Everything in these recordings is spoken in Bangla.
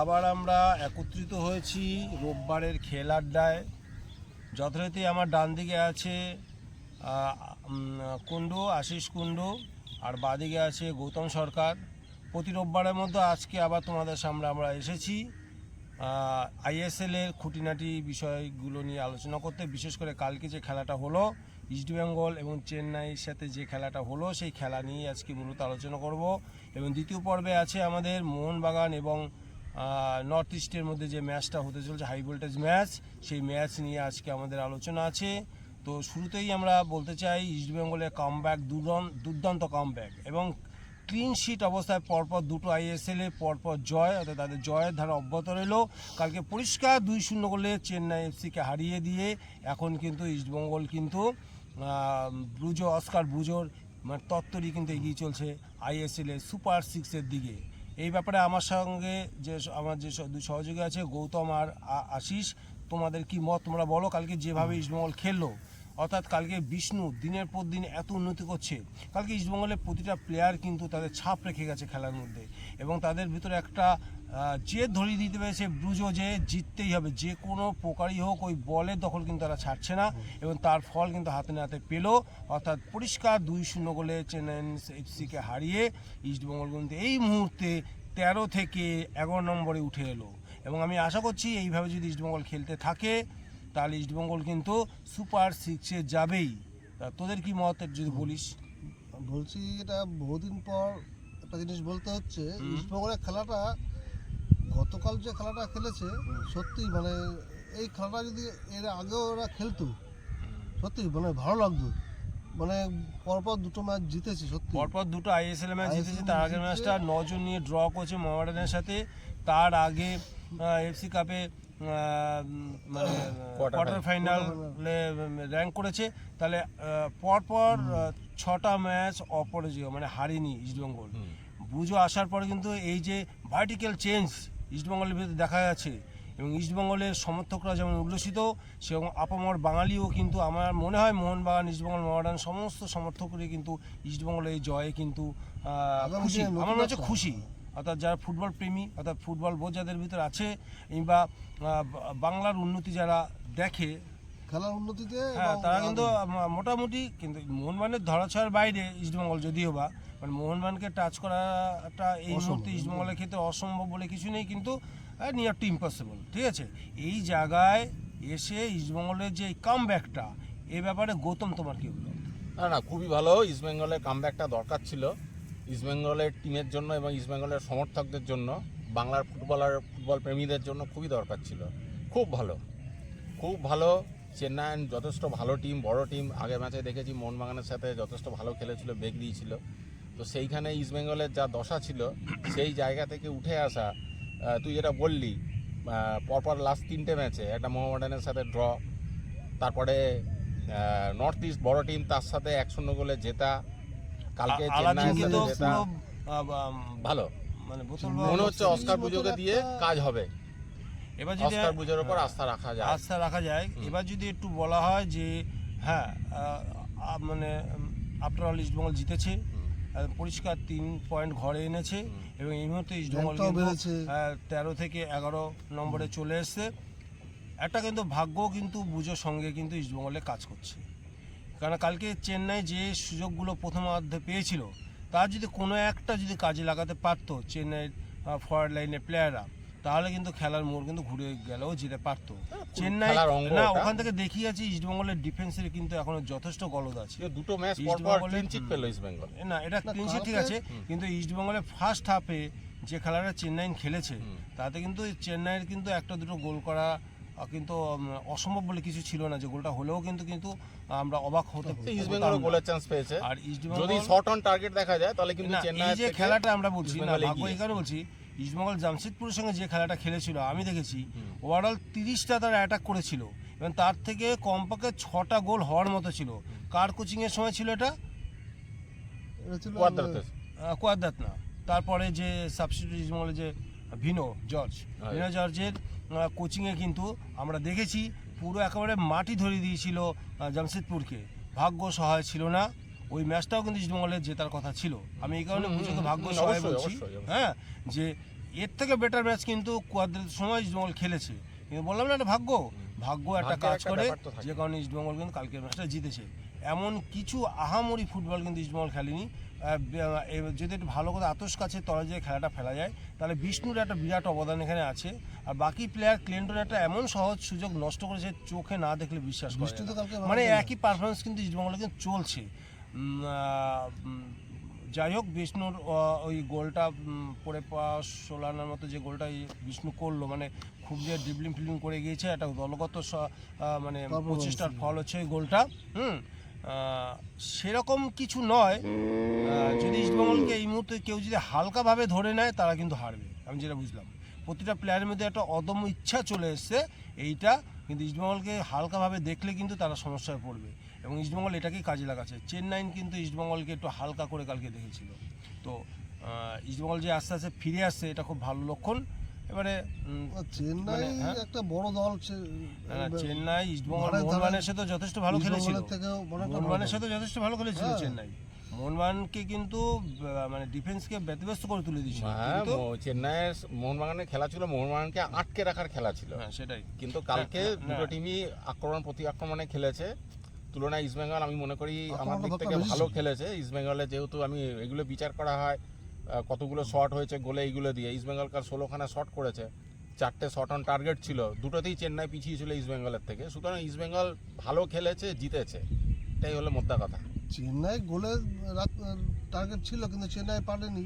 আবার আমরা একত্রিত হয়েছি রোববারের খেল আড্ডায়। যথারীতি আমার ডান দিকে আছে কুণ্ডু, আশিস কুণ্ডু, আর বাদিকে আছে গৌতম সরকার। প্রতি রোববারের মধ্যে আজকে আবার তোমাদের সামনে আমরা এসেছি। আইএসএলের খুঁটিনাটি বিষয়গুলো নিয়ে আলোচনা করতে, বিশেষ করে কালকে যে খেলাটা হলো ইস্টবেঙ্গল এবং চেন্নাইয়ের সাথে যে খেলাটা হলো, সেই খেলা নিয়ে আজকে মূলত আলোচনা করব। এবং দ্বিতীয় পর্বে আছে আমাদের মোহনবাগান এবং নর্থ ইস্টের মধ্যে যে ম্যাচটা হতে চলছে হাই ভোল্টেজ ম্যাচ সেই ম্যাচ নিয়ে আজকে আমাদের আলোচনা আছে। তো শুরুতেই আমরা বলতে চাই ইস্টবেঙ্গলের কামব্যাক দুর্দান্ত কামব্যাক এবং ক্লিন শিট অবস্থায় পরপর দুটো আইএসএল পরপর জয়, অর্থাৎ তাদের জয়ের ধারা অব্যাহত রইল। কালকে পরিষ্কার দুই শূন্য গোলে চেন্নাই এফসিকে হারিয়ে দিয়ে এখন কিন্তু ইস্টবেঙ্গল কিন্তু ব্রুজো অস্কার ব্রুজোর মানে তত্ত্বরই কিন্তু এগিয়ে চলছে আইএসএল এর সুপার সিক্সের দিকে। এই ব্যাপারে আমার সঙ্গে যে আমার যে দুই সহযোগী আছে, গৌতম আর আশিস, তোমাদের কি মত? তোমরা বলো, কালকে যেভাবে ইস্টবেঙ্গল খেললো। অর্থাৎ কালকে বিষ্ণু দিনের পর দিন এত উন্নতি করছে, কালকে ইস্টবেঙ্গলের প্রতিটা প্লেয়ার কিন্তু তাদের ছাপ রেখে গেছে খেলার মধ্যে এবং তাদের ভিতরে একটা জেদ ধরিয়ে দিতে পেরেছে ব্রুজো যে জিততেই হবে, যে কোনো প্রকারই হোক ওই বলের দখল কিন্তু তারা ছাড়ছে না এবং তার ফল কিন্তু হাতে না হাতে পেল। অর্থাৎ পরিষ্কার দুই শূন্য গোলে চেন্নাই এফসিকে হারিয়ে ইস্টবেঙ্গল কিন্তু এই মুহূর্তে তেরো থেকে এগারো নম্বরে উঠে এলো এবং আমি আশা করছি এইভাবে যদি ইস্টবেঙ্গল খেলতে থাকে তাহলে ইস্টবেঙ্গল কিন্তু সুপার সিক্সে যাবেই। তা তোদের কি মত যদি বলিস? বলছি এটা বহুদিন পর একটা জিনিস বলতে হচ্ছে। ইস্টবেঙ্গলের খেলাটা গতকাল যে খেলাটা খেলেছে সত্যি মানে এই খেলাটা যদি এর আগেও ওরা খেলতো সত্যি মানে ভালো লাগতো। মানে পরপর দুটো ম্যাচ জিতেছে সত্যি। পরপর দুটো আইএসএল ম্যাচ জিতেছে তার আগের ম্যাচটা নজন নিয়ে ড্র করছে মোহামেডানের সাথে। তার আগে এফসি কাপে মানে কোয়ার্টার ফাইনালে র্যাঙ্ক করেছে। তাহলে পরপর ছটা ম্যাচ অপরাজয় মানে হারিনি ইস্টবেঙ্গল বুঝো আসার পরে কিন্তু এই যে ভার্টিক্যাল চেঞ্জ ইস্টবেঙ্গলের ভিতরে দেখা যাচ্ছে এবং ইস্টবেঙ্গলের সমর্থকরা যেমন উল্লসিত সেরকম আপামর বাঙালিও কিন্তু আমার মনে হয় মোহনবাগান ইস্টবেঙ্গল মহারান সমস্ত সমর্থকরই কিন্তু ইস্টবেঙ্গলের এই জয়ে কিন্তু খুশি। আমার মনে হচ্ছে খুশি। অর্থাৎ যারা ফুটবল প্রেমী অর্থাৎ ফুটবল বোঝ যাদের ভিতরে আছে কিংবা বাংলার উন্নতি যারা দেখে খেলার উন্নতিতে হ্যাঁ তারা কিন্তু মোটামুটি কিন্তু মোহনবাগানের ধরাছোঁয়ার বাইরে ইস্টবেঙ্গল যদিও বা মানে মোহনবাগানকে টাচ করাটা এই। মুহূর্তে ইস্টবেঙ্গলের ক্ষেত্রে অসম্ভব বলে কিছু নেই কিন্তু নিয়ার টু ইম্পসিবল ঠিক আছে? এই জায়গায় এসে ইস্টবেঙ্গলের যে কাম ব্যাকটা এই ব্যাপারে গৌতম তোমার কি হলো না না খুবই ভালো। ইস্টবেঙ্গলের কামব্যাকটা দরকার ছিল। ইস্টবেঙ্গলের টিমের জন্য এবং ইস্টবেঙ্গলের সমর্থকদের জন্য, বাংলার ফুটবলার, ফুটবল প্রেমীদের জন্য খুবই দরকার ছিল। খুব ভালো। খুব ভালো। চেন্নাই যথেষ্ট ভালো টিম বড় টিম আগের ম্যাচে দেখেছি মোহনবাগানের সাথে যথেষ্ট ভালো খেলেছিল, বেগ দিয়েছিল। তো সেইখানে ইস্টবেঙ্গলের যা দশা ছিল, সেই জায়গা থেকে উঠে আসা তুই যেটা বললি পরপর লাস্ট তিনটে ম্যাচে একটা মোহামেডানের সাথে ড্র তারপরে নর্থ ইস্ট বড় টিম তার সাথে এক শূন্য গোলে জেতা কালকে ভালো। মানে মনে হচ্ছে অস্কার পুজোকে দিয়ে কাজ হবে। এবার যদি অস্কার পুজোর উপর। আস্থা রাখা যায়। আস্থা রাখা যায়। এবার যদি একটু বলা হয় যে হ্যাঁ মানে আফটার অল ইস্টবেঙ্গল জিতেছে পরিষ্কার তিন পয়েন্ট ঘরে এনেছে এবং এই মুহূর্তে বেড়েছে। আহ, তেরো থেকে এগারো নম্বরে চলে এসছে। একটা কিন্তু ভাগ্য কিন্তু বুঝোর সঙ্গে কিন্তু ইস্টবেঙ্গলে কাজ করছে। কারণ কালকে চেন্নাই যে সুযোগগুলো প্রথমার্ধে পেয়েছিল তার যদি কোনো একটা যদি কাজে লাগাতে পারতো চেন্নাইয়ের ফরওয়ার্ড লাইনের প্লেয়াররা তাহলে কিন্তু খেলার মোড় কিন্তু ঘুরে গেলেও যেতে পারতো চেন্নাই না ওখান থেকে দেখিয়েছি ইস্টবেঙ্গলের ডিফেন্সের কিন্তু এখনও যথেষ্ট গলদ আছে দুটো ম্যাচ পর পর ইস্টবেঙ্গলের- ক্লিন চিট হুম। পেল ইস্টবেঙ্গল না এটা না, ক্লিন ঠিক আছে। কিন্তু ইস্টবেঙ্গলের ফার্স্ট হাফে যে খেলাটা চেন্নাই খেলেছে তাতে কিন্তু চেন্নাইয়ের কিন্তু একটা দুটো গোল করা কিন্তু অসম্ভব বলে কিছু ছিল না যে গোলটা হলেও কিন্তু কিন্তু আমরা অবাক হতে হতাম গোলের চান্স পেয়েছে। আর যদি শর্ট অন টার্গেট দেখা যায় তাহলে কিন্তু চেন্নাই যে খেলাটা আমরা বলছি না ভাগ্য। এই কারণে বলছি ইস্টবেঙ্গল জামশেদপুরের সঙ্গে যে খেলাটা খেলেছিল আমি দেখেছি ওভারঅল তিরিশটা তারা অ্যাটাক করেছিল। এবং তার থেকে কমপক্ষে ছটা গোল হওয়ার মতো ছিল। কার কোচিংয়ের সময় ছিল এটা? কোয়াদাত না। তারপরে যে সাবস্টিটিউট ইস্টবেঙ্গলের যে ভিনো জর্জ হ্যাঁ। ভিনো জর্জের কোচিংয়ে কিন্তু আমরা দেখেছি পুরো একেবারে মাটি ধরিয়ে দিয়েছিল জামশেদপুরকে। ভাগ্য সহায় ছিল না। ওই ম্যাচটাও কিন্তু ইস্টবেঙ্গলের জেতার কথা ছিল। আমি এই কারণে হুম, বুঝে হুম, ভাগ্য সহায় বলছি। হ্যাঁ যে এর থেকে বেটার ম্যাচ কিন্তু কোয়াদ্রের সময় ইস্টবেঙ্গল খেলেছে। কিন্তু বললাম না একটা ভাগ্য। ভাগ্য একটা কাজ করে। যে কারণে ইস্টবেঙ্গল কিন্তু কালকের ম্যাচটা জিতেছে। এমন কিছু আহামরি ফুটবল কিন্তু ইস্টবেঙ্গল খেলেনি। যদি একটু ভালো করে আতস কাছে তলে যে খেলাটা ফেলা যায় তাহলে বিষ্ণুর একটা বিরাট অবদান এখানে আছে। আর বাকি প্লেয়ার ক্লিন্টন একটা এমন সহজ সুযোগ নষ্ট করেছে চোখে না দেখলে বিশ্বাস করে মানে একই পারফরমেন্স কিন্তু ইস্টবেঙ্গলে কিন্তু চলছে। যাই হোক বিষ্ণুর ওই গোলটা পরে পাওয়া ষোলানার মতো যে গোলটা বিষ্ণু করল মানে খুব যে ডিবলিং ফিলিং করে গিয়েছে একটা দলগত মানে প্রচেষ্টার ফল হচ্ছে ওই গোলটা। হুম সেরকম কিছু নয়। যদি ইস্টবেঙ্গলকে এই মুহূর্তে কেউ যদি হালকাভাবে ধরে নেয়, তারা কিন্তু হারবে। আমি যেটা বুঝলাম। প্রতিটা প্লেয়ারের মধ্যে একটা অদম্য ইচ্ছা চলে এসছে। এইটা কিন্তু ইস্টবেঙ্গলকে হালকাভাবে দেখলে কিন্তু তারা সমস্যায় পড়বে। এবং ইস্টবেঙ্গল এটাকেই কাজে লাগাচ্ছে। চেন্নাইন কিন্তু ইস্টবেঙ্গলকে একটু হালকা করে কালকে দেখেছিল। তো ইস্টবেঙ্গল যে আস্তে আস্তে ফিরে আসছে, এটা খুব ভালো লক্ষণ। এবারে চেন্নাই মানে, হ্যাঁ? একটা বড় দল চেন্নাই ইস্টবেঙ্গল মোহনবাগানের সাথে যথেষ্ট ভালো খেলেছিল। সাথে যথেষ্ট ভালো খেলেছিল হ্যাঁ। চেন্নাই। মোহনবাগানকে কিন্তু মানে ডিফেন্সকে ব্যতিব্যস্ত করে তুলে দিয়েছিল। হ্যাঁ চেন্নাইয়ের মোহনবাগানের খেলা ছিল মোহনবাগানকে আটকে রাখার খেলা ছিল। হ্যাঁ সেটাই। কিন্তু কালকে না, না। দুটো টিমই আক্রমণ প্রতি আক্রমণে খেলেছে। তুলনায় ইস্টবেঙ্গল আমি মনে করি আমার দিক থেকে ভালো খেলেছে। ইস্টবেঙ্গলে যেহেতু আমি এগুলো বিচার করা হয় কতগুলো শট হয়েছে গোলে এইগুলো দিয়ে। ইস্টবেঙ্গল কার ষোলোখানা শট করেছে। চারটে শট অন টার্গেট ছিল। দুটোতেই চেন্নাই পিছিয়ে ছিল ইস্টবেঙ্গলের থেকে। সুতরাং ইস্টবেঙ্গল ভালো খেলেছে জিতেছে। এটাই হলো মোদ্দা কথা। চেন্নাই গোলে টার্গেট ছিল কিন্তু চেন্নাই পারেনি।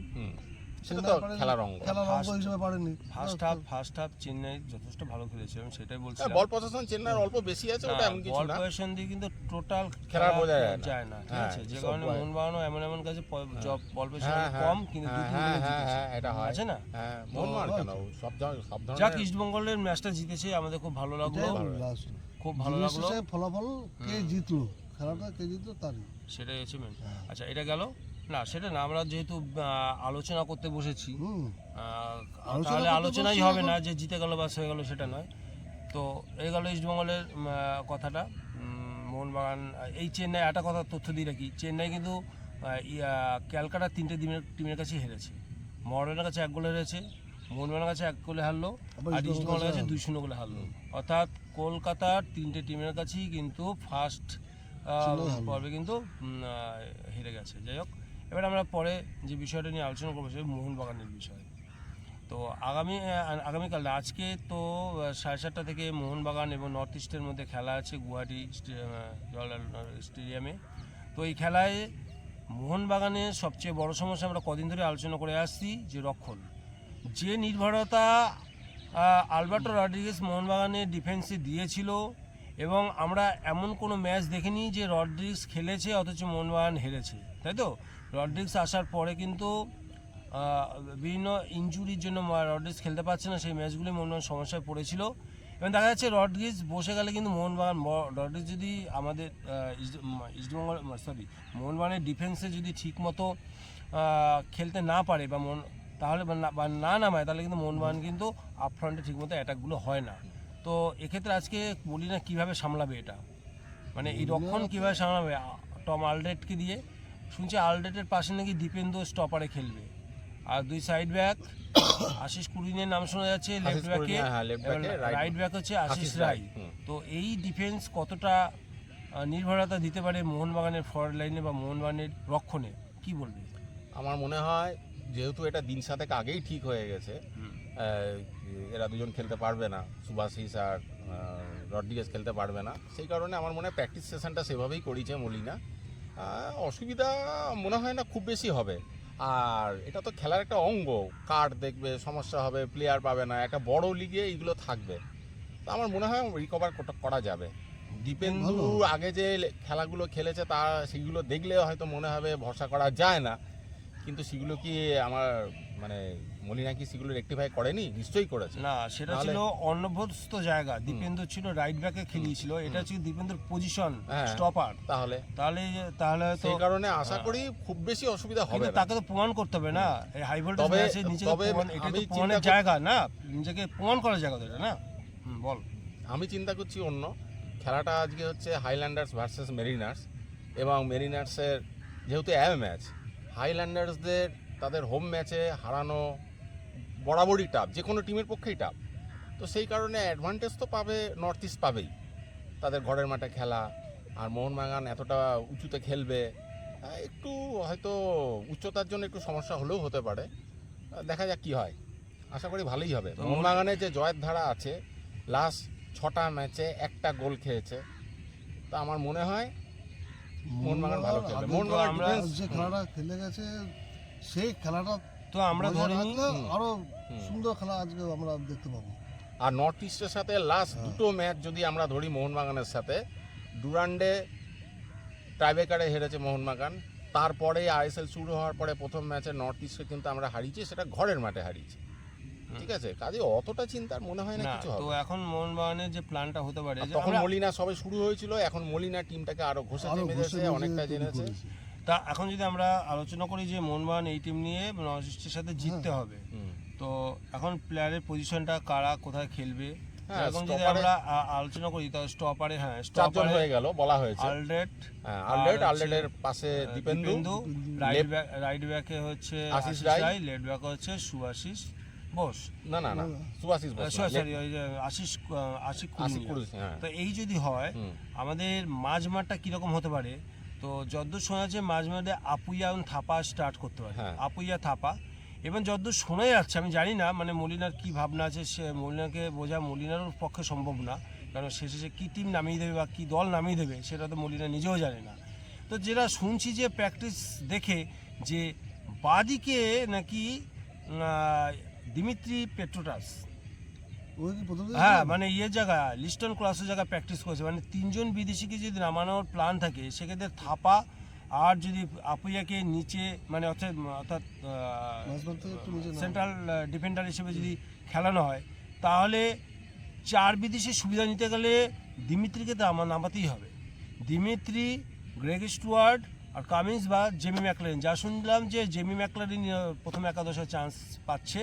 সেটা তো খেলার অঙ্গ। খেলার অঙ্গ হিসেবে পারেনি। First half first half Chennai যথেষ্ট ভালো খেলেছে আমি সেটাই বলছিলাম। বল পজিশন চেন্নাইয়ের অল্প বেশি আছে ওটা এমন কিছু বল পজিশন দিয়ে কিন্তু টোটাল খেলা বোঝা যায় না। ঠিক হ্যাঁ, আছে? যে কারণে হয়। মোহনবাগানও এমন এমন কাছে জব বল পজিশন হ্যাঁ, কম কিন্তু দু হ্যাঁ, তিন হ্যাঁ, হ্যাঁ, হ্যাঁ, এটা হয়। আছে না? হ্যাঁ মোহনবাগান কেন? সব ধরনের যাক ইস্টবেঙ্গলের ম্যাচটা জিতেছে আমাদের খুব ভালো লাগল। খুব ভালো লাগল। ফলাফল কে জিতলো? খেলাটা কে জিতলো তারই। সেটাই হচ্ছে আচ্ছা এটা গেল। না সেটা না আমরা যেহেতু আলোচনা করতে বসেছি তাহলে আলোচনাই হবে না যে জিতে গেল বা হয়ে গেল সেটা নয়। তো এই গেল ইস্টবেঙ্গলের কথাটা। মোহনবাগান এই চেন্নাই একটা কথা তথ্য দিয়ে রাখি। চেন্নাই কিন্তু ক্যালকাটা তিনটে টিমের টিমের কাছে হেরেছে। মহারানের কাছে এক গোলে হেরেছে মোহনবাগানের কাছে এক গোলে হারলো আর ইস্টবেঙ্গলের কাছে দুই শূন্য গোলে হারলো। অর্থাৎ কলকাতার তিনটে টিমের কাছেই কিন্তু ফার্স্ট পর্বে কিন্তু হেরে গেছে। যাই হোক এবার আমরা পরে যে বিষয়টা নিয়ে আলোচনা করব সেটা মোহনবাগানের বিষয়। তো আগামী আগামীকাল, আজকে তো সাড়ে সাতটা থেকে মোহনবাগান এবং নর্থ ইস্টের মধ্যে খেলা আছে গুয়াহাটি জওয়াহরলাল স্টেডিয়ামে। তো এই খেলায় মোহনবাগানের সবচেয়ে বড় সমস্যা আমরা কদিন ধরে আলোচনা করে আসছি যে রক্ষণ। যে নির্ভরতা আলবার্টো রড্রিগেস মোহনবাগানের ডিফেন্সে দিয়েছিল এবং আমরা এমন কোনো ম্যাচ দেখিনি যে রড্রিগস খেলেছে অথচ মোহনবাগান হেরেছে। তাই তো? রড্রিগস আসার পরে কিন্তু বিভিন্ন ইনজুরির জন্য রড্রিগস খেলতে পারছে না, সেই ম্যাচগুলি মোহনবাগান সমস্যায় পড়েছিল। এবং দেখা যাচ্ছে রড্রিগস বসে গেলে কিন্তু মোহনবাগান রড্রিগস যদি আমাদের ইস্টবেঙ্গল সরি মোহনবাগানের ডিফেন্সে যদি ঠিকমতো খেলতে না পারে বা মন, তাহলে বা না- নামায়, তাহলে কিন্তু মোহনবাগান কিন্তু আপ আপফ্রন্টে ঠিকমতো অ্যাটাকগুলো হয় না। তো এক্ষেত্রে আজকে বলি না কীভাবে সামলাবে এটা? মানে এই রক্ষণ কীভাবে সামলাবে টম আলডেটকে দিয়ে? শুনছি আলডেটের পাশে নাকি দীপেন্দ্র স্টপারে খেলবে। আর দুই সাইড ব্যাক আশিস কুরিনের নাম শোনা যাচ্ছে লেফট ব্যাকে রাইট ব্যাক হচ্ছে আশিস রায়। রায়, তো এই ডিফেন্স কতটা নির্ভরতা দিতে পারে মোহনবাগানের ফরওয়ার্ড লাইনে বা মোহনবাগানের রক্ষণে? কি বলবে? আমার মনে হয় যেহেতু এটা দিন সাতেক আগেই ঠিক হয়ে গেছে এরা দুজন খেলতে পারবে না সুভাশিস আর রড্রিগেস খেলতে পারবে না। সেই কারণে আমার মনে হয় প্র্যাকটিস সেশনটা সেভাবেই করিয়েছে মলিনা। অসুবিধা মনে হয় না খুব বেশি হবে। আর এটা তো খেলার একটা অঙ্গ। কার্ড দেখবে সমস্যা হবে প্লেয়ার পাবে না একটা বড় লিগে এইগুলো থাকবে। তো আমার মনে হয় রিকভার করা যাবে। দীপেন্দু আগে যে খেলাগুলো খেলেছে তা সেগুলো দেখলে হয়তো মনে হবে ভরসা করা যায় না। কিন্তু সেগুলো কি আমার মানে মলিনা কি সেগুলো রেকটিফাই করেনি? নিশ্চয়ই করেছে। না সেটা ছিল অনভ্যস্ত জায়গা। দীপেন্দ্র ছিল রাইট ব্যাকে খেলিয়েছিল। এটা ছিল দীপেন্দ্র পজিশন হ্যাঁ। স্টপার তাহলে? তাহলে তাহলে সেই কারণে আশা করি খুব বেশি অসুবিধা হবে তাকে তো প্রমাণ করতে হবে না। এই হাই ভোল্টেজ ম্যাচে নিজেকে তবে এটা তো চিন্তা প্রমাণের জায়গা না। নিজেকে প্রমাণ করার জায়গা তো এটা না। বল। আমি চিন্তা করছি অন্য। খেলাটা আজকে হচ্ছে হাইল্যান্ডার্স ভার্সেস মেরিনার্স এবং মেরিনার্সের যেহেতু অ্যাওয়ে ম্যাচ হাইল্যান্ডার্সদের তাদের হোম ম্যাচে হারানো বরাবরই টাফ যে কোনো টিমের পক্ষেই টাফ। তো সেই কারণে অ্যাডভান্টেজ তো পাবে নর্থ ইস্ট পাবেই। তাদের ঘরের মাঠে খেলা আর মোহনবাগান এতটা উঁচুতে খেলবে একটু হয়তো উচ্চতার জন্য একটু সমস্যা হলেও হতে পারে। দেখা যাক কি হয়। আশা করি ভালোই হবে। তো মোহনবাগানের যে জয়ের ধারা আছে লাস্ট ছটা ম্যাচে একটা গোল খেয়েছে। তা আমার মনে হয় মোহনবাগান ভালো খেলবে। মোহনবাগান যে খেলাটা খেলে গেছে সেই খেলাটা তো আমরা ধরে নিই আরও সুন্দর খেলা আজকে আমরা দেখতে পাবো। আর নর্থ ইস্টের সাথে লাস্ট হ্যাঁ। দুটো ম্যাচ যদি আমরা ধরি মোহনবাগানের সাথে ডুরান্ডে টাইব্রেকারে হেরেছে মোহনবাগান। তারপরে আইএসএল শুরু হওয়ার পরে প্রথম ম্যাচে নর্থ ইস্টে কিন্তু আমরা হারিয়েছি সেটা ঘরের মাঠে হারিয়েছি। ঠিক আছে? কাজে অতটা চিন্তার মনে হয় না কিছু তো এখন মোহনবাগানের যে প্ল্যানটা হতে পারে তখন মলিনা সবে শুরু হয়েছিল এখন মলিনা টিমটাকে আরও ঘষে মেজে অনেকটা জেনেছে। তা এখন যদি আমরা আলোচনা করি যে মোহনবাগান এই টিম নিয়ে নর্থ ইস্টের সাথে জিততে। হবে তো এখন প্লেয়ারের পজিশনটা কারা কোথায় খেলবে হ্যাঁ, এখন যদি আমরা আলোচনা করি তাহলে স্টপারে হ্যাঁ স্টপারে হয়ে গেল বলা হয়েছে আলডেট হ্যাঁ, আলরেড পাশে দীপেন্দু। রাইট ব্যাক রাইট ব্যাকে হচ্ছে আশিস রায়। লেফট ব্যাকে হচ্ছে সুআশিস বোস না না না না। বোস সরি আশিস আশিক হ্যাঁ তো এই যদি হয় আমাদের মাঝ মাঠটা কীরকম হতে পারে তো যদ্দূর শোনা যাচ্ছে মাঝ মাঝে আপুইয়া এবং থাপা স্টার্ট করতে পারে। হ্যাঁ। আপুইয়া থাপা। এবং যদ্দূর শোনা যাচ্ছে আমি জানি না মানে মলিনার কি ভাবনা আছে সে মলিনাকে বোঝা মলিনারও পক্ষে সম্ভব না। কারণ শেষে সে কী টিম নামিয়ে দেবে বা কী দল নামিয়ে দেবে সেটা তো মলিনা নিজেও জানে না। তো যেটা শুনছি যে প্র্যাকটিস দেখে যে বাদিকে নাকি দিমিত্রি পেট্রোটাস হ্যাঁ মানে ইয়ের জায়গা লিস্টন ক্লাসের জায়গায় প্র্যাকটিস করেছে। মানে তিনজন বিদেশিকে যদি নামানোর প্ল্যান থাকে সেক্ষেত্রে থাপা আর যদি আপুইয়াকে নিচে মানে অর্থাৎ অর্থাৎ। সেন্ট্রাল ডিফেন্ডার হিসেবে যদি খেলানো হয় তাহলে চার বিদেশি সুবিধা নিতে গেলে দিমিত্রিকে তো আমার নামাতেই হবে। দিমিত্রি গ্রেগ স্টুয়ার্ড আর কামিন্স বা জেমি ম্যাকলারিন। যা শুনলাম যে জেমি ম্যাকলারিন প্রথম একাদশে চান্স পাচ্ছে।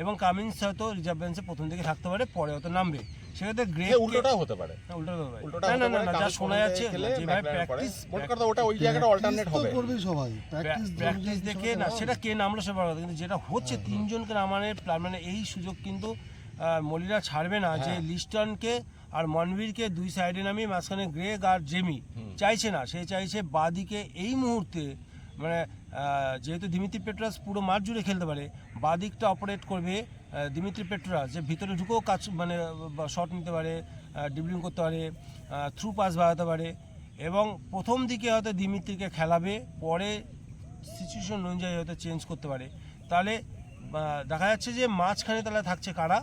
এবং কামিন্স হয়তো রিজার্ভ বেঞ্চে প্রথম দিকে থাকতে পারে পরে হয়তো নামবে। সেক্ষেত্রে গ্রেগ উল্টোটাও হতে পারে। উল্টোটা না না না না যা শোনা যাচ্ছে যেভাবে প্র্যাকটিস মোট কথা ওটা ওই জায়গাটা অল্টারনেট হবে। করবেই সবাই। প্র্যাকটিস প্র্যাকটিস দেখে না সেটা কে নামলো সে বড় কিন্তু যেটা হচ্ছে তিনজনকে নামানোর প্ল্যান মানে এই সুযোগ কিন্তু মলিরা ছাড়বে না। যে হ্যাঁ। লিস্টনকে আর মনবীরকে দুই সাইডে নামিয়ে মাঝখানে গ্রেগ আর জেমি চাইছে না। সে চাইছে বাদিকে এই মুহূর্তে মানে যেহেতু দিমিত্রি পেট্রাস পুরো মাঠ জুড়ে খেলতে পারে বাদিকটা অপারেট করবে দিমিত্রি পেট্রাস যে ভিতরে ঢুকেও কাজ মানে শট নিতে পারে ডিবলিং করতে পারে থ্রু পাস বাড়াতে পারে এবং প্রথম দিকে হয়তো দিমিত্রিকে খেলাবে পরে সিচুয়েশন অনুযায়ী হয়তো চেঞ্জ করতে পারে। তাহলে দেখা যাচ্ছে যে মাঝখানে তাহলে থাকছে কারা?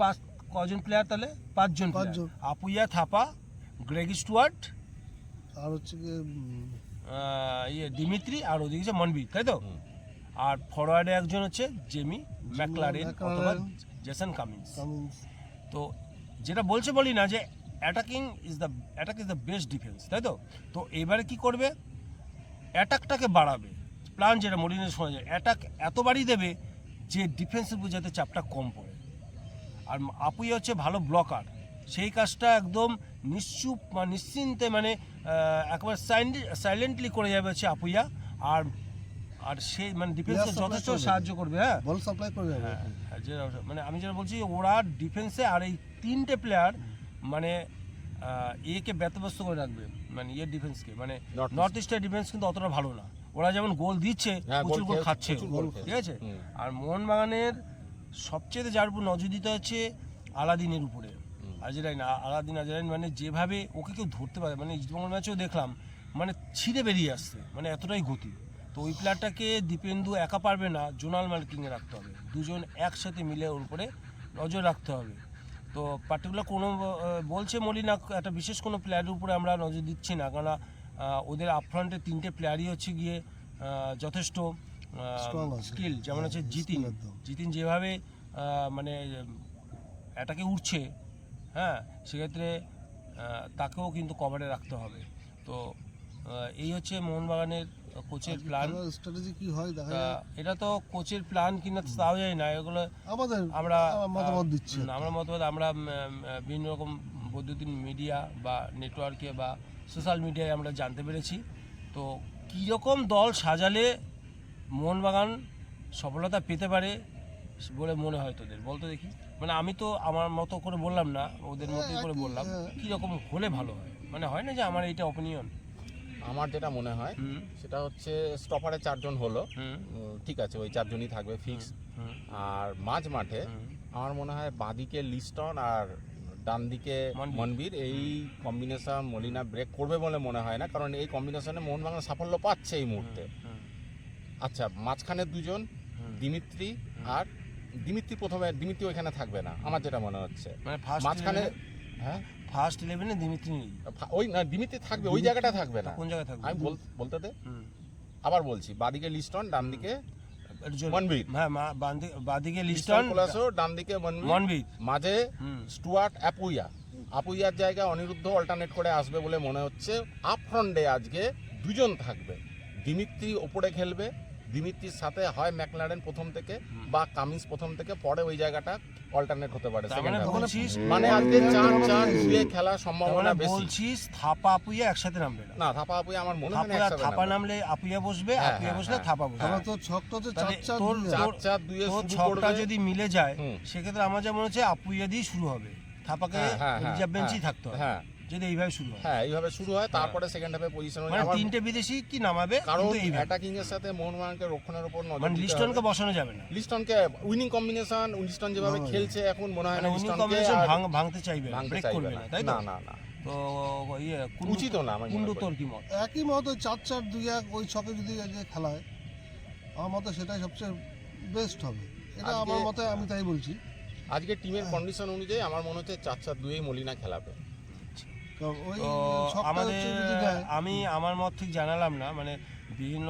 পাঁচ কজন প্লেয়ার তাহলে? পাঁচজন পাঁচজন। আপুইয়া থাপা গ্রেগ স্টুয়ার্ট আর হচ্ছে ইয়ে দিমিত্রি আর ওদিকে যে মনবীর তাই তো? আর ফরওয়ার্ডে একজন হচ্ছে জেমি ম্যাকলারেন অথবা জেসন কামিন্স। কামিন্স। তো যেটা বলছে বলি না যে attacking is the attack is the best defence তাই তো? তো এবারে কি করবে? অ্যাটাকটাকে বাড়াবে। প্ল্যান যেটা মরিনের শোনা যায় অ্যাটাক এত বাড়িয়ে দেবে যে ডিফেন্সের উপর যাতে চাপটা কম পড়ে। আর আপুই হচ্ছে ভালো ব্লকার সেই কাজটা একদম নিশ্চুপ বা নিশ্চিন্তে মানে একবার সাইলেন্টলি করে যাবে হচ্ছে আপুইয়া। আর আর সেই মানে ডিফেন্সকে যথেষ্ট সাহায্য করবে হ্যাঁ? বল সাপ্লাই করে যাবে হ্যাঁ, হ্যাঁ, মানে আমি যেটা বলছি ওরা ডিফেন্সে আর এই তিনটে প্লেয়ার মানে একে ব্যতব্যস্ত করে রাখবে মানে ইয়ের ডিফেন্সকে মানে নর্থ ইস্টের ডিফেন্স কিন্তু অতটা ভালো না। ওরা যেমন গোল দিচ্ছে হ্যাঁ, প্রচুর গোল খাচ্ছে। ঠিক আছে? আর মোহনবাগানের সবচেয়ে যার উপর নজর দিতে হচ্ছে আলাদিনের উপরে। আজরাইন আলাদিন আজরাইন মানে যেভাবে ওকে কেউ ধরতে পারে মানে ইস্টবেঙ্গল ম্যাচেও দেখলাম মানে ছিঁড়ে বেরিয়ে আসছে মানে এতটাই গতি। তো ওই প্লেয়ারটাকে দীপেন্দু একা পারবে না জোনাল মার্কিংয়ে রাখতে হবে। দুজন একসাথে মিলে ওর উপরে নজর রাখতে হবে। তো পার্টিকুলার কোনো বলছে মলিনা একটা বিশেষ কোনো প্লেয়ারের উপরে আমরা নজর দিচ্ছি না আহ, ওদের আপফ্রন্টে তিনটে প্লেয়ারই হচ্ছে গিয়ে যথেষ্ট স্কিল যেমন হচ্ছে হ্যাঁ, জিতিন। জিতিন যেভাবে মানে এটাকে উঠছে হ্যাঁ সেক্ষেত্রে তাকেও কিন্তু কভারে রাখতে হবে। তো এই হচ্ছে মোহনবাগানের কোচের প্ল্যান স্ট্র্যাটেজি কি হয় দেখা এটা তো কোচের প্ল্যান কিনা তাও যায় না। এগুলো আমাদের আমরা মতামত দিচ্ছি আমরা মতামত আমরা বিভিন্ন রকম বৈদ্যুতিন মিডিয়া বা নেটওয়ার্কে বা সোশ্যাল মিডিয়ায় আমরা জানতে পেরেছি। তো কীরকম দল সাজালে মোহনবাগান সফলতা পেতে পারে বলে মনে হয় তোদের? বলতো দেখি। মানে আমি তো আমার মতো করে বললাম না ওদের মতোই করে বললাম হ্যাঁ। কি রকম হলে ভালো হয়? মানে হয় না যে আমার এইটা অপিনিয়ন আমার যেটা মনে হয় সেটা হচ্ছে স্টপারে চারজন হলো। ঠিক আছে ওই চারজনই থাকবে ফিক্স আর মাঝ মাঠে আমার মনে হয় বাঁদিকে লিস্টন আর ডান দিকে মনবীর। এই কম্বিনেশন মলিনা ব্রেক করবে বলে মনে হয় না কারণ এই কম্বিনেশনে মোহনবাগান সাফল্য পাচ্ছে এই মুহূর্তে। আচ্ছা মাঝখানে দুজন। দিমিত্রি আর দিমিত্রি প্রথমে দিমিত্রি ওইখানে থাকবে না আমার যেটা মনে হচ্ছে। মানে ফার্স্ট মাঝখানে হ্যাঁ? ফার্স্ট ইলেভেনে দিমিত্রি ওই না দিমিত্রি থাকবে ওই জায়গাটা থাকবে না। কোন জায়গায় থাকবে? আমি বলতে দে। আবার বলছি বাদিকে লিস্টন ডান দিকে মনবীর। হ্যাঁ মা- বাঁদি- বাঁদিকে লিস্টন কোলাসো ডান দিকে মনবীর। মাঝে স্টুয়ার্ট অ্যাপুইয়া। আপুইয়ার জায়গায় অনিরুদ্ধ অল্টারনেট করে আসবে বলে মনে হচ্ছে। আপ ফ্রন্টে আজকে দুজন থাকবে। দিমিত্রি ওপরে খেলবে দিমিত্রির সাথে হয় ম্যাকলারেন প্রথম থেকে বা কামিন্স প্রথম থেকে পরে ওই জায়গাটা অল্টারনেট হতে পারে মানে মানে আজকে চার চার দুয়ে খেলার সম্ভাবনা মানে বেশি। বলছিস থাপা আপুইয়া একসাথে নামবে না? থাপা আপুইয়া আমার মনে হয় না থাপা একসাথে থাপা নামলে আপুইয়া বসবে হ্যাঁ, আপুইয়া হ্যাঁ, বসলে হ্যাঁ। থাপা বসবে। তাহলে তো ছকটা হচ্ছে চার চার তোর- চার চার দুয়ে তো শুরু ছকটা করবে। যদি মিলে যায় সেক্ষেত্রে আমার যা মনে হচ্ছে আপুইয়া দিয়ে শুরু হবে। থাপাকে হ্যাঁ, হ্যাঁ, হ্যাঁ, রিজার্ভ বেঞ্চেই হ্যাঁ, থাকতে হবে। হ্যাঁ। যদি এইভাবে শুরু হয়। হ্যাঁ এইভাবে শুরু হয় তারপরে সেকেন্ড হাফে পজিশন মানে তিনটে বিদেশি কি নামাবে? কারণ অ্যাটাকিং এর সাথে মোহনবাগানকে রক্ষণের উপর নজর মানে লিস্টনকে বসানো যাবে না। লিস্টনকে উইনিং কম্বিনেশন লিস্টন যেভাবে খেলছে এখন মনে হয় মানে না লিস্টনকে কম্বিনেশন ভাঙ ভাঙতে চাইবে ব্রেক করবে না। তাই না না না। তো ইয়ে উচিত না আমি মনে কুন্ডু তোর কি মত? একই মতো চার চার দুই এক ওই ছকে যদি আজকে খেলায় আমার মতে সেটাই সবচেয়ে বেস্ট হবে। এটা আমার মতে আমি তাই বলছি। আজকে টিমের কন্ডিশন অনুযায়ী আমার মনে হচ্ছে চার চার দুয়েই মলিনা খেলাবে। তো আমাদের আমি আমার মত ঠিক জানালাম না মানে বিভিন্ন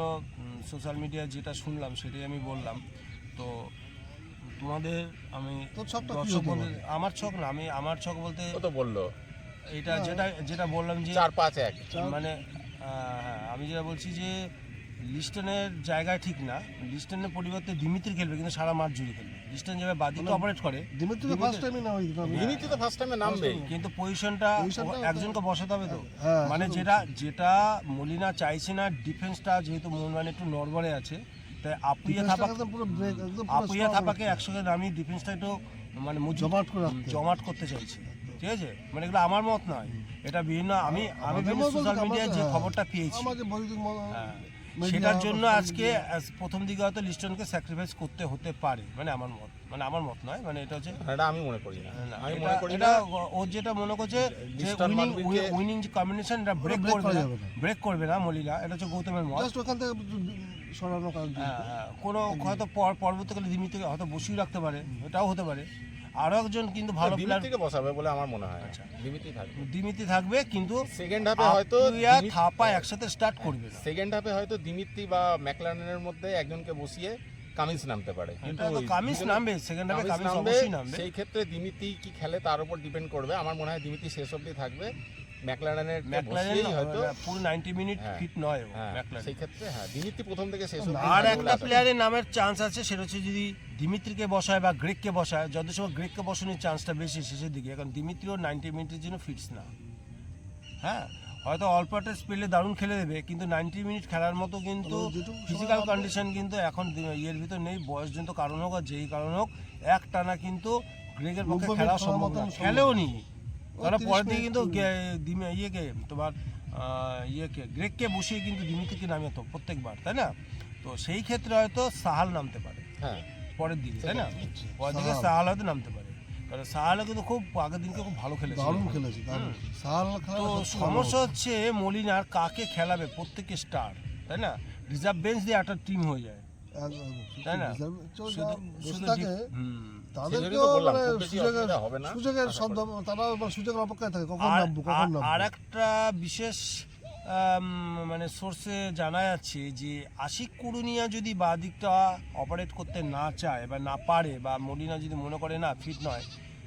সোশ্যাল মিডিয়ায় যেটা শুনলাম সেটাই আমি বললাম। তো তোমাদের আমি দর্শক? আমার ছক না আমি আমার ছক বলতে তো বলল। এটা হ্যাঁ। যেটা যেটা বললাম যে চার পাঁচ এক। মানে হ্যাঁ আমি যেটা বলছি যে লিস্টনের জায়গায় ঠিক না লিস্টনের পরিবর্তে দিমিত্রি খেলবে কিন্তু সারা মাঠ জুড়ে খেলবে। লিস্টন যেভাবে বাদিকে মানে অপারেট করে। দিমিত্রি তো ফার্স্ট টাইমে না ওই দিমিত্রি তো ফার্স্ট টাইমে নামবে কিন্তু পজিশনটা একজনকে বসাতে হবে তো। হ্যাঁ মানে যেটা যেটা মলিনা চাইছে না ডিফেন্সটা যেহেতু মোহনবাগান একটু নড়বড়ে আছে তাই আপুইয়া থাপা আপুইয়া থাপাকে একসঙ্গে নামিয়ে ডিফেন্সটা একটু মানে জমাট করে জমাট করতে চাইছে। ঠিক আছে? মানে এগুলো আমার মত নয়। এটা বিভিন্ন আমি আমি বিভিন্ন সোশ্যাল মিডিয়ায় যে হ্যাঁ। খবরটা পেয়েছি আমাদের বৈদিক ম- media সেটার জন্য আজকে প্রথম দিকে হয়তো লিস্টনকে স্যাক্রিফাইস করতে হতে পারে মানে আমার মত মানে আমার মত নয় মানে এটা হচ্ছে এটা আমি মনে করি না। আমি মনে করি এটা ও যেটা মনে করছে যে উইনিং উইনিং যে কম্বিনেশন এটা ব্রেক করবে না। ব্রেক করবে না মলিলা এটা হচ্ছে গৌতমের মত। জাস্ট ওখান থেকে সরানো কাজ হ্যাঁ, হ্যাঁ, কোনো হয়তো পর পরবর্তীকালে দিমিত্রিকে হয়তো বসিয়ে রাখতে পারে এটাও হতে পারে। আরও একজন কিন্তু ভালো প্লেয়ার দিমিত্রিকে বসাবে বলে আমার মনে হয়। আচ্ছা। দিমিত্রি থাকবে। দিমিত্রি থাকবে কিন্তু সেকেন্ড হাফে হয়তো থাপা একসাথে স্টার্ট করবে সেকেন্ড হাফে হয়তো দিমিত্রি বা ম্যাকলারেনের মধ্যে একজনকে বসিয়ে কামিন্স নামতে পারে। কিন্তু এটা কামিন্স নামবে সেকেন্ড হাফে কামিন্স অবশ্যই নামবে। সেই ক্ষেত্রে দিমিতি কি খেলে তার উপর ডিপেন্ড করবে। আমার মনে হয় দিমিতি শেষ অবধি থাকবে। ম্যাকলারেনের ম্যাকলারেন হয়তো। পুরো 90 মিনিট ফিট নয় ও, হ্যাঁ ম্যাকলারেন। সেই ক্ষেত্রে হ্যাঁ দিমিত্রি প্রথম থেকে শেষ আর একটা প্লেয়ারের নামের চান্স আছে সেটা হচ্ছে যদি দিমিত্রিকে বসায় বা গ্রেককে বসায় যত সময় গ্রেককে বসানোর চান্সটা বেশি শেষের দিকে। কারণ দিমিত্রিও নাইনটি মিনিটের জন্য ফিটস না। হ্যাঁ হয়তো অল্প একটা স্পেলে দারুণ খেলে দেবে কিন্তু নাইনটি মিনিট খেলার মতো কিন্তু ফিজিক্যাল কন্ডিশন কিন্তু এখন ইয়ের ভিতর নেই বয়সজনিত কারণ হোক আর যেই কারণ হোক এক টানা কিন্তু গ্রেগের পক্ষে খেলা সম্ভব মতন না। সম্ভব খেলেও না। তারা পরের দিকে কিন্তু দিমে- ইয়েকে তোমার ইয়েকে গ্রেককে বসিয়ে কিন্তু দিমিত্রিকে নামিয়ে তো প্রত্যেকবার তাই না? তো সেই ক্ষেত্রে হয়তো সাহাল নামতে পারে। হ্যাঁ। পরের দিকে তাই না? পরের দিকে সাহাল। হয়তো নামতে পারে। কারণ সাহাল কিন্তু খুব আগের দিনকে খুব ভালো খেলেছে দারুণ। খেলেছে তো সমস্যা হচ্ছে মলিনার কাকে খেলাবে প্রত্যেকে স্টার তাই না? রিজার্ভ বেঞ্চ দিয়ে একটা টিম হয়ে যায়। তাই না? reserve- তো শুধু যারা বসে শুধু থাকে। হুম। তাদেরকেও মানে সুযোগের অসুবিধা হবে না, সুযোগের আশা তারা মানে সুযোগের অপেক্ষায় থাকে কখন আর নামবো কখন নামবো? আর একটা বিশেষ মানে সোর্সে জানা যাচ্ছে যে আশিক কুরুনিয়া যদি বা দিকটা অপারেট করতে না চায় বা না পারে বা মলিনা যদি মনে করে না ফিট নয়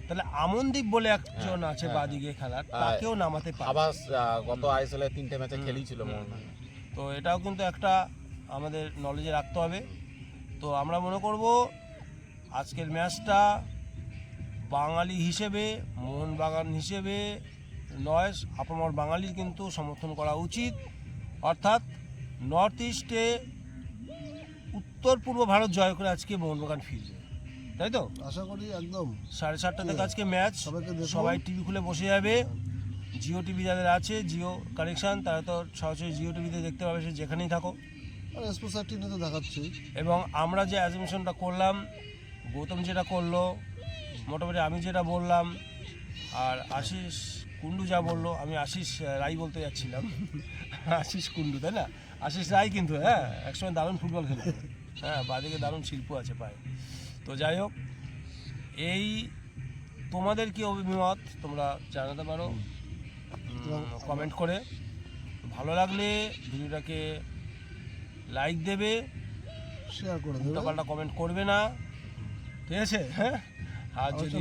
তাহলে আমনদীপ বলে একজন হ্যাঁ, আছে হ্যাঁ, বাদিকে খেলার হ্যাঁ। তাকেও নামাতে পারে। আহ, গত আইএসএল এর তিনটে ম্যাচে খেলেছিল মোহনবাগান তো এটাও কিন্তু একটা আমাদের নলেজে রাখতে হবে। তো আমরা মনে করব আজকের ম্যাচটা বাঙালি হিসেবে মোহনবাগান হিসেবে নয় আপামর বাঙালির কিন্তু সমর্থন করা উচিত। অর্থাৎ নর্থ ইস্টে উত্তর পূর্ব ভারত জয় করে আজকে মোহনবাগান ফিরবে। তাই তো? আশা করি একদম। সাড়ে সাতটা থেকে আজকে ম্যাচ। সবাই টিভি খুলে বসে যাবে। জিও টিভি যাদের আছে জিও কানেকশন তারা তো সরাসরি জিও টিভিতে দেখতে পাবে সে যেখানেই থাকো। তো দেখাচ্ছি। এবং আমরা যে অ্যাজমিশনটা করলাম গৌতম যেটা করল মোটামুটি আমি যেটা বললাম আর আশিস কুন্ডু যা বলল আমি আশিস রাই বলতে যাচ্ছিলাম। আশিস কুন্ডু তাই না? আশিস রাই কিন্তু হ্যাঁ একসময় দারুণ ফুটবল খেলে। হ্যাঁ বাদিকে দারুণ শিল্প আছে পায়ে। তো যাই হোক এই তোমাদের কি অভিমত? তোমরা জানাতে পারো। কমেন্ট করে। ভালো লাগলে ভিডিওটাকে লাইক দেবে শেয়ার করে দেবে। উল্টাপাল্টা কমেন্ট করবে না। ঠিক আছে? হ্যাঁ? আর যদি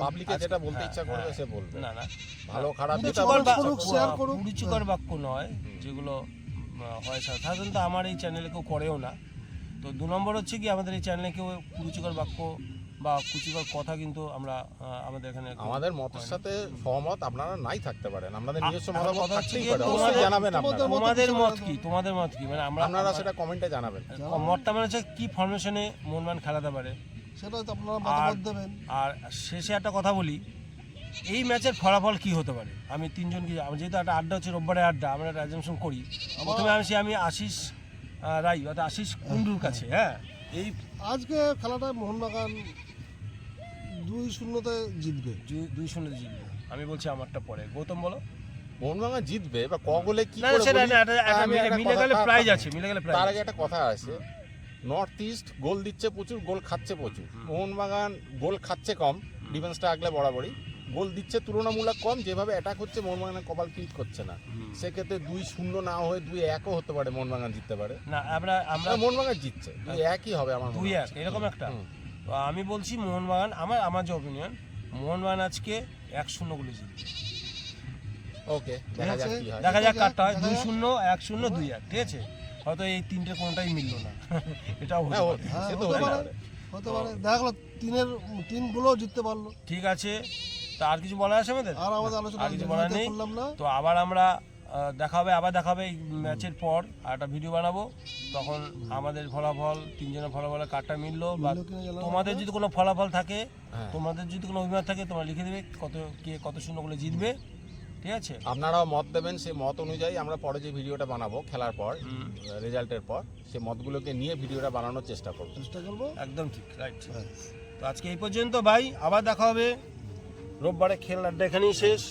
পাবলিকে যেটা বলতে হ্যাঁ, ইচ্ছা করবে হ্যাঁ। সে বলবে। না না। ভালো খারাপ যেটা যেটা করুক। রুচিকর বাক্য নয় যেগুলো হয় সাধারণত। আমার এই চ্যানেলে কেউ করেও না। তো দু নম্বর হচ্ছে কি আমাদের এই চ্যানেলে কেউ কুরুচিকর বাক্য বা কুচিকর কথা কিন্তু আমরা আমাদের এখানে আমাদের মতের সাথে সহমত আপনারা নাই থাকতে পারেন। আমাদের নিজস্ব মতামত হচ্ছে থাকতেই কি, পারে। অবশ্যই তোমাদের- জানাবেন আপনারা। মত তোমাদের মত কি? তোমাদের মত কি? মানে আমরা আপনারা সেটা কমেন্টে জানাবেন। মতটা মানে হচ্ছে কি ফরমেশনে মনমান খেলাতে পারে? সেটা হয়তো আপনারা মতামত দেবেন। আর শেষে একটা কথা বলি এই ম্যাচের ফলাফল কি হতে পারে? আমি তিনজনকে আমি যেহেতু একটা আড্ডা হচ্ছে রোববারে আড্ডা আমরা একটা অ্যাজামশন করি। প্রথমে আমি সে আমি আশিস রাই অর্থাৎ আশিস কুন্ডুর কাছে হ্যাঁ? এই আজকে খেলাটা মোহনবাগান দুই শূন্যতে জিতবে? দুই শূন্য জিতবে। আমি বলছি আমারটা পরে। গৌতম বলো। মোহনবাগান জিতবে বা ক গোলে কি মিলে- গেলে তার- প্রাইজ আছে মিলে গেলে তার আগে একটা কথা আছে। নর্থ ইস্ট গোল দিচ্ছে প্রচুর গোল খাচ্ছে প্রচুর। মোহনবাগান গোল খাচ্ছে কম ডিফেন্সটা আগলে বরাবরই। গোল দিচ্ছে তুলনামূলক কম যেভাবে অ্যাটাক হচ্ছে মোহনবাগানের কপাল ক্লিক করছে না। সেক্ষেত্রে দুই শূন্য না হয়ে দুই একও হতে পারে মোহনবাগান জিততে পারে। না আমরা আমরা মোহনবাগান জিতছে। দুই একই হবে আমার দুই এক এরকম একটা। আমি বলছি মোহনবাগান আমার আমার যে অপিনিয়ন মোহনবাগান আজকে এক শূন্যগুলো জিতবে। ওকে দেখা যাক আছে। কি হয়। হয়। দুই শূন্য এক শূন্য দুই এক ঠিক আছে? হয়তো এই তিনটে কোনটাই মিললো না। এটাও হতে হ্যাঁ, পারে। হ্যাঁ হতে হতে পারে পারে। হতে পারে। দেখা তিনের তিনগুলো জিততে পারল। ঠিক আছে। তা আর কিছু বলার আছে আমাদের? আর আমাদের আলোচনা আর কিছু বলার নেই। তো আবার আমরা দেখা হবে আবার দেখা হবে এই ম্যাচের পর। আর একটা ভিডিও বানাবো। তখন আমাদের ফলাফল তিনজনের ফলাফলের কার্ডটা মিললো। বা। তোমাদের যদি কোনো ফলাফল থাকে হ্যাঁ। তোমাদের যদি কোনো অভিমত থাকে তোমরা লিখে দেবে কত কে কত শূন্য করে জিতবে। ঠিক আছে? আপনারাও মত দেবেন সেই মত অনুযায়ী আমরা পরে যে ভিডিওটা বানাবো খেলার পর রেজাল্টের পর সেই মতগুলোকে নিয়ে ভিডিওটা বানানোর চেষ্টা করব। চেষ্টা করব? একদম ঠিক রাইট হ্যাঁ। তো আজকে এই পর্যন্ত ভাই আবার দেখা হবে। রোববারে খেলার এখানেই শেষ।